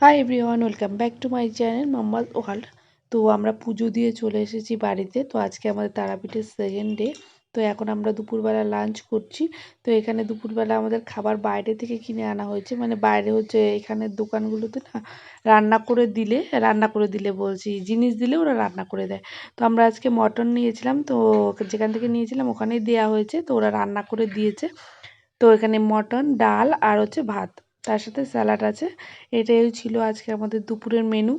Hi everyone welcome back to my channel mamma's world তো আমরা পুজো দিয়ে চলে এসেছি বাড়িতে। তো আজকে আমাদের তারাপীঠের সেকেন্ড ডে তো এখন আমরা দুপুরবেলা লাঞ্চ করছি। তো এখানে দুপুরবেলা আমাদের খাবার বাইরে থেকে কিনে আনা হয়েছে। মানে বাইরে হচ্ছে এখানের দোকানগুলোতে না রান্না করে দিলে, রান্না করে দিলে বলছি, জিনিস দিলে ওরা রান্না করে দেয়। তো আমরা আজকে মটন নিয়েছিলাম। তো যেখান থেকে নিয়েছিলাম ওখানেই দেওয়া হয়েছে। তো ওরা রান্না করে দিয়েছে। তো এখানে মটন, ডাল আর হচ্ছে ভাত। তার সাথে স্যালাড আছে। এটাই ছিল আজকে আমাদের দুপুরের মেনু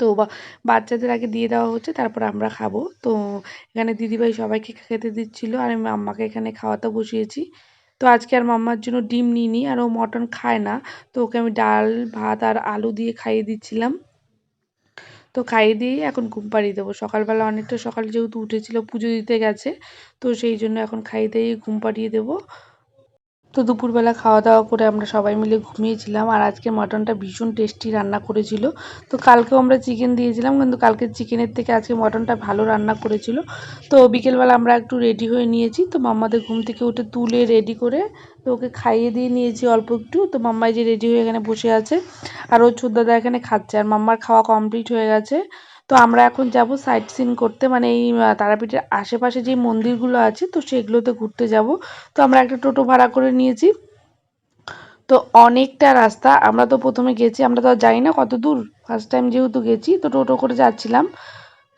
তো বাচ্চাদের আগে দিয়ে দেওয়া হচ্ছে, তারপর আমরা খাব। তো এখানে দিদিভাই সবাইকে খেতে দিচ্ছিল, আর আমি মাম্মাকে এখানে খাওয়াতে বসিয়েছি। তো আজকে আর মাম্মার জন্য ডিম নিইনি, আর ও মটন খায় না। তো ওকে আমি ডাল, ভাত আর আলু দিয়ে খাইয়ে দিচ্ছিলাম। তো খাইয়ে দিয়ে এখন ঘুম পাড়িয়ে দেবো। সকালবেলা অনেকটা সকাল যেহেতু উঠেছিল, পুজো দিতে গেছে। তো সেই জন্য এখন খাইয়ে দিয়ে ঘুম পাড়িয়ে দেবো। তো দুপুরবেলা খাওয়া দাওয়া করে আমরা সবাই মিলে ঘুমিয়েছিলাম আর আজকে মটনটা ভীষণ টেস্টি রান্না করেছিল। তো কালকেও আমরা চিকেন দিয়েছিলাম, কিন্তু কালকে চিকেনের থেকে আজকে মটনটা ভালো রান্না করেছিল। তো বিকেলবেলা আমরা একটু রেডি হয়ে নিয়েছি। তো মাম্মাদের ঘুম থেকে উঠে তুলে রেডি করে তো ওকে খাইয়ে দিয়ে নিয়েছি অল্প একটু। তো মাম্মাই যে রেডি হয়ে এখানে বসে আছে আর ওর ছোদ্দাদা এখানে খাচ্ছে আর মাম্মার খাওয়া কমপ্লিট হয়ে গেছে। তো আমরা এখন যাব সাইট সিন করতে মানে এই তারাপীঠের আশেপাশে যে মন্দিরগুলো আছে, তো সেগুলোতে ঘুরতে যাব। তো আমরা একটা টোটো ভাড়া করে নিয়েছি। তো অনেকটা রাস্তা, আমরা তো প্রথমে গেছি, আমরা তো জানি না কত দূর ফার্স্ট টাইম যেহেতু গেছি, তো টোটো করে যাচ্ছিলাম।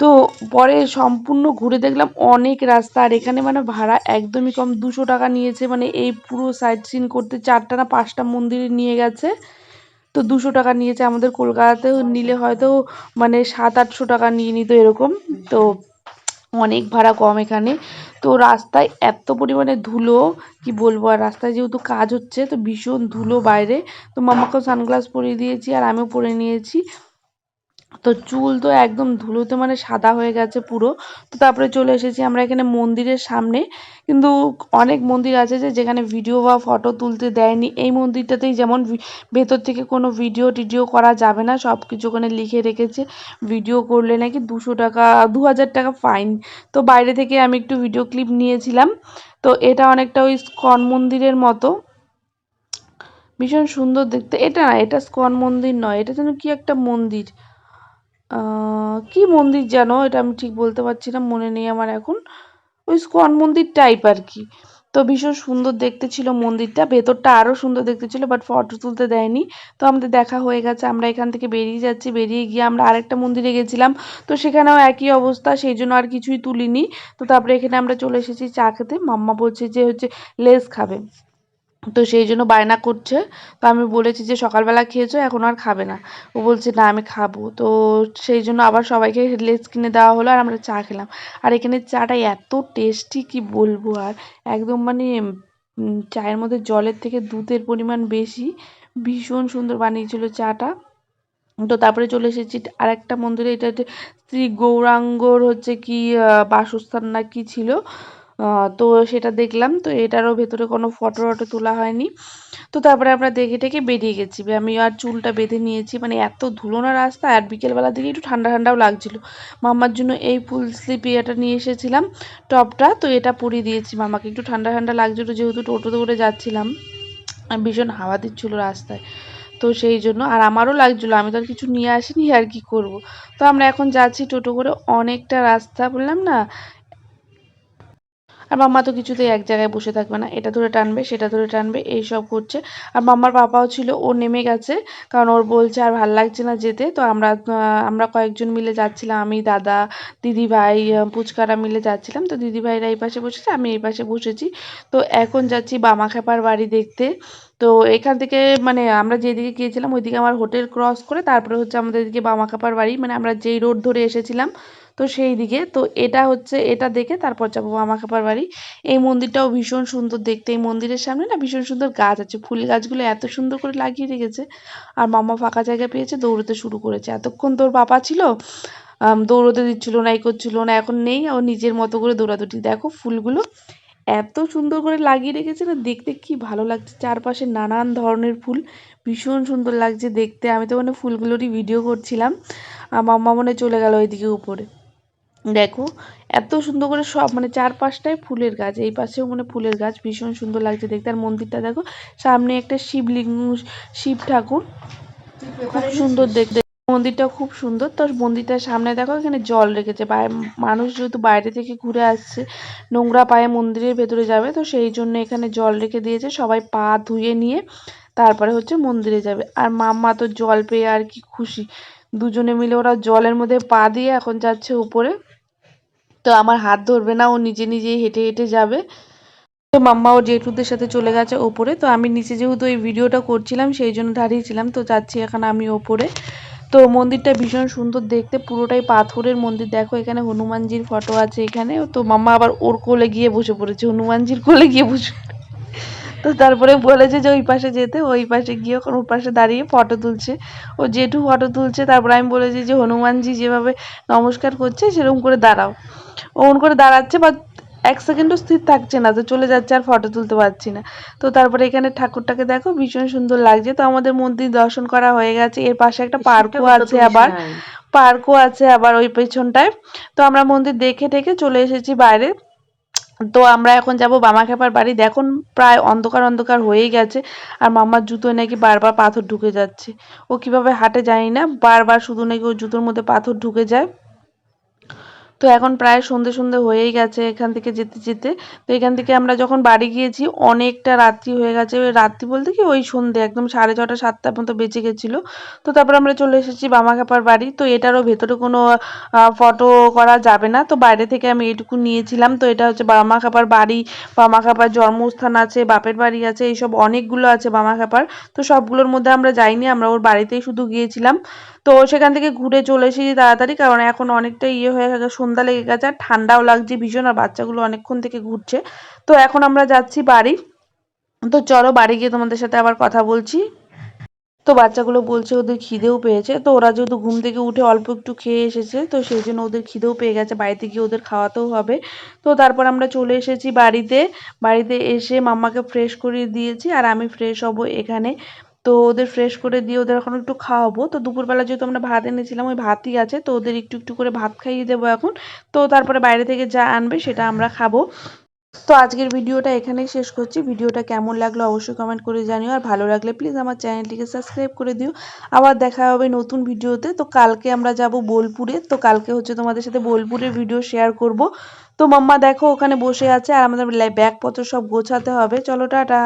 তো পরে সম্পূর্ণ ঘুরে দেখলাম অনেক রাস্তা, আর এখানে মানে ভাড়া একদমই কম, দুশো টাকা নিয়েছে মানে এই পুরো সাইট সিন করতে চারটা না পাঁচটা মন্দিরে নিয়ে গেছে। তো দুশো টাকা নিয়েছে। আমাদের কলকাতাতেও নিলে হয়তো মানে সাত, আটশো টাকা নিয়ে নিত এরকম। তো অনেক ভাড়া কম এখানে। তো রাস্তায় এত পরিমাণে ধুলো, কি বলব? আর রাস্তায় যেহেতু কাজ হচ্ছে, তো ভীষণ ধুলো বাইরে। তো মামাকেও সানগ্লাস পরিয়ে দিয়েছি আর আমিও পরে নিয়েছি। তো চুল তো একদম ধুলোতে মানে সাদা হয়ে গেছে পুরো। তো তারপরে চলে এসেছি আমরা এখানে মন্দিরের সামনে। কিন্তু অনেক মন্দির আছে যে যেখানে ভিডিও বা ফটো তুলতে দেয়নি। এই মন্দিরটাতেই যেমন ভেতর থেকে কোনো ভিডিও টিডিও করা যাবে না সব কিছু ওখানে লিখে রেখেছে। ভিডিও করলে নাকি দুশো টাকা দু হাজার টাকা ফাইন তো বাইরে থেকে আমি একটু ভিডিও ক্লিপ নিয়েছিলাম। তো এটা অনেকটা ওই স্কন মন্দিরের মতো। ভীষণ সুন্দর দেখতে। এটা না, এটা স্কন মন্দির নয়, এটা যেন কি একটা মন্দির। কি মন্দির যেন? এটা আমি ঠিক বলতে পারছি না, মনে নেই আমার এখন। ওই স্কন মন্দির টাইপ আর কি। তো ভীষণ সুন্দর দেখতে ছিল মন্দিরটা, ভেতরটা আরও সুন্দর দেখতে ছিল বাট ফটো তুলতে দেয়নি। তো আমাদের দেখা হয়ে গেছে, আমরা এখান থেকে বেরিয়ে যাচ্ছি, বেরিয়ে গিয়ে আমরা আরেকটা মন্দিরে গেছিলাম। তো সেখানেও একই অবস্থা, সেই জন্য আর কিছুই তুলিনি। তো তারপরে এখানে আমরা চলে এসেছি চা খেতে। মাম্মা বলছে যে হচ্ছে লেস খাবে। তো সেই জন্য বায়না করছে। তো আমি বলেছি যে, সকালবেলা খেয়েছো, এখন আর খাবে না। ও বলছে, না, আমি খাব। তো সেই জন্য আবার সবাইকে লেস কিনে দেওয়া হলো, আর আমরা চা খেলাম। আর এখানে চাটা এত টেস্টি কি বলব আর। একদম মানে চায়ের মধ্যে জলের থেকে দুধের পরিমাণ বেশি। ভীষণ সুন্দর বানিয়েছিল চাটা। তো তারপরে চলে এসেছি আর একটা মন্দিরে। এটা হচ্ছে শ্রী গৌরাঙ্গর হচ্ছে কি বাসস্থান না কি ছিল? তো সেটা দেখলাম, তো এটারও ভেতরে কোনো ফটো টটো তোলা হয়নি। তো তারপরে আমরা দেখে টেকে বেরিয়ে গেছি। আমি আর চুলটা বেঁধে নিয়েছি। মানে এত ধুলোনা রাস্তা আর বিকেলবেলার দিকে একটু ঠান্ডা ঠান্ডাও লাগছিল। মামার জন্য এই ফুল স্লিপ এটা নিয়ে এসেছিলাম টপটা, তো এটা পরিয়ে দিয়েছি মামাকে। একটু ঠান্ডা ঠান্ডা লাগছিল যেহেতু টোটোতে করে যাচ্ছিলাম। ভীষণ হাওয়া দিচ্ছিল রাস্তায়। তো সেই জন্য আর আমারও লাগছিল, আমি তো আর কিছু নিয়ে আসিনি, আর কি করব? তো আমরা এখন যাচ্ছি টোটো করে। অনেকটা রাস্তা বললাম না আর মাম্মা তো কিছুতেই এক জায়গায় বসে থাকবে না। এটা ধরে টানবে, সেটা ধরে টানবে এই সব করছে আর মাম্মার পাপাও ছিল, ও নেমে গেছে, কারণ ওর বলছে আর ভালো লাগছে না যেতে। তো আমরা আমরা কয়েকজন মিলে যাচ্ছিলাম, আমি, দাদা, দিদি ভাই পুচকারা মিলে যাচ্ছিলাম। তো দিদি ভাইরা এই পাশে বসেছে, আমি এই পাশে বসেছি। তো এখন যাচ্ছি বামাখ্যাপার বাড়ি দেখতে। তো এখান থেকে মানে আমরা যেদিকে গিয়েছিলাম, ওইদিকে আমার হোটেল ক্রস করে তারপরে হচ্ছে আমাদের এদিকে বামাখ্যাপার বাড়ি। মানে আমরা যেই রোড ধরে এসেছিলাম তো সেই দিকে। তো এটা হচ্ছে, এটা দেখে তারপর যাব মামা খাপার বাড়ি। এই মন্দিরটাও ভীষণ সুন্দর দেখতে। এই মন্দিরের সামনে না ভীষণ সুন্দর গাছ আছে। ফুল গাছগুলো এত সুন্দর করে লাগিয়ে রেখেছে। আর মামা ফাঁকা জায়গা পেয়েছে, দৌড়তে শুরু করেছে। এতক্ষণ তোর বাবা ছিল দৌড়তে দিচ্ছিল না এই করছিল না, এখন নেই। ও নিজের মতো করে দৌড়াদৌড়ি। দেখো ফুলগুলো এত সুন্দর করে লাগিয়ে রেখেছে না, দেখতে কি ভালো লাগছে। চারপাশে নানান ধরনের ফুল। ভীষণ সুন্দর লাগছে দেখতে। আমি তো মানে ফুলগুলোরই ভিডিও করছিলাম। মাম্মা মনে চলে গেল ওইদিকে উপরে। দেখো, এত সুন্দর করে সব মানে চার পাঁচটায় ফুলের গাছ, এই পাশেও মানে ফুলের গাছ ভীষণ সুন্দর লাগছে দেখতে। আর মন্দিরটা দেখো, সামনে একটা শিবলিঙ্গ, শিব ঠাকুর। খুব সুন্দর দেখতে। মন্দিরটা খুব সুন্দর। তো মন্দিরটার সামনে দেখো, এখানে জল রেখেছে। মানুষ যেহেতু বাইরে থেকে ঘুরে আসছে, নোংরা পায়ে মন্দিরের ভেতরে যাবে, তো সেই জন্য এখানে জল রেখে দিয়েছে। সবাই পা ধুয়ে নিয়ে তারপরে হচ্ছে মন্দিরে যাবে। আর মাম্মা তো জল পেয়ে আর কি খুশি। দুজনে মিলে ওরা জলের মধ্যে পা দিয়ে এখন যাচ্ছে উপরে। তো আমার হাত ধরবে না, ও নিজে নিজেই হেঁটে হেঁটে যাবে। তো মাম্মা ও জেঠুদের সাথে চলে গেছে ওপরে। তো আমি নিচে যেহেতু এই ভিডিওটা করছিলাম, সেই জন্য দাঁড়িয়েছিলাম। তো যাচ্ছি এখন আমি ওপরে। তো মন্দিরটা ভীষণ সুন্দর দেখতে, পুরোটাই পাথরের মন্দির। দেখো এখানে হনুমানজির ফটো আছে এখানে। তো মাম্মা আবার ওর কোলে গিয়ে বসে পড়েছে, হনুমানজির কোলে গিয়ে বসে তো তারপরে বলেছে যে ওই পাশে যেতে ওই পাশে গিয়ে ওখানে ওর পাশে দাঁড়িয়ে ফটো তুলছে। ও জেঠু ফটো তুলছে তারপরে আমি বলেছি যে হনুমানজি যেভাবে নমস্কার করছে সেরকম করে দাঁড়াও। ওমন করে দাঁড়াচ্ছে বা এক সেকেন্ডও স্থির থাকছে না তো চলে যাচ্ছে আর ফটো তুলতে পারছি না। তো তারপরে এখানে ঠাকুরটাকে দেখো ভীষণ সুন্দর লাগছে। তো আমাদের মন্দির দর্শন করা হয়ে গেছে। এর পাশে একটা পার্কও আছে আবার। পার্কও আছে আবার ওই পেছনটায়। তো আমরা মন্দির দেখে টেকে চলে এসেছি বাইরে। তো আমরা এখন যাব বামাখ্যাপার বাড়ি। দেখুন, প্রায় অন্ধকার অন্ধকার হয়ে গেছে। আর মামার জুতো নাকি বারবার পাথর ঢুকে যাচ্ছে। ও কীভাবে হাঁটে জানি না। বারবার শুধু নাকি ওর জুতোর মধ্যে পাথর ঢুকে যায়। তো এখন প্রায় সন্ধে সন্ধে হয়েই গেছে এখান থেকে যেতে যেতে। তো এখান থেকে আমরা যখন বাড়ি গিয়েছি, অনেকটা রাত্রি হয়ে গেছে। রাত্রি বলতে কি ওই সন্ধে, একদম সাড়ে ছটা সাতটার মতো বেঁচে গেছিল। তো তারপর আমরা চলে এসেছি বামাখ্যাপার বাড়ি। তো এটারও ভেতরে কোনো ফটো করা যাবে না। তো বাইরে থেকে আমি এইটুকু নিয়েছিলাম। তো এটা হচ্ছে বামাখ্যাপার বাড়ি। বামাখ্যাপার জন্মস্থান আছে, বাপের বাড়ি আছে, এইসব অনেকগুলো আছে বামাখ্যাপার। তো সবগুলোর মধ্যে আমরা যাইনি, আমরা ওর বাড়িতেই শুধু গিয়েছিলাম। তো সেখান থেকে ঘুরে চলে এসেছি তাড়াতাড়ি, কারণ এখন অনেকটা ইয়ে হয়ে গেছে, সন্ধ্যা লেগে গেছে, আর ঠান্ডাও লাগছে ভীষণ, আর বাচ্চাগুলো অনেকক্ষণ থেকে ঘুরছে। তো এখন আমরা যাচ্ছি বাড়ি। তো চলো বাড়ি গিয়ে তোমাদের সাথে আবার কথা বলছি। তো বাচ্চাগুলো বলছে ওদের খিদেও পেয়েছে, তো ওরা যেহেতু ঘুম থেকে উঠে অল্প একটু খেয়ে এসেছে, তো সেই জন্য ওদের খিদেও পেয়ে গেছে, বাড়িতে গিয়ে ওদের খাওয়াতেও হবে। তো তারপর আমরা চলে এসেছি বাড়িতে বাড়িতে এসে মাম্মাকে ফ্রেশ করিয়ে দিয়েছি, আর আমি ফ্রেশ হব এখানে। তো ওদের ফ্রেশ করে দিয়ে ওদের এখন একটু খাওয়াবো। তো দুপুরবেলা যেহেতু আমরা ভাত এনেছিলাম, ওই ভাতই আছে, তো ওদের একটু একটু করে ভাত খাইয়ে দেবো এখন। তো তারপরে বাইরে থেকে যা আনবে সেটা আমরা খাব। তো আজকের ভিডিওটা এখানেই শেষ করছি। ভিডিওটা কেমন লাগল অবশ্যই কমেন্ট করে জানিও। আর ভালো লাগলে প্লিজ আমার চ্যানেলটিকে সাবস্ক্রাইব করে দিও। আবার দেখা হবে নতুন ভিডিওতে। তো কালকে আমরা যাব বোলপুরে। তো কালকে হচ্ছে তোমাদের সাথে বোলপুরের ভিডিও শেয়ার করব। তো মাম্মা দেখো ওখানে বসে আছে। আর আমাদের ব্যাগপত্র সব গোছাতে হবে। চলো, টাটা।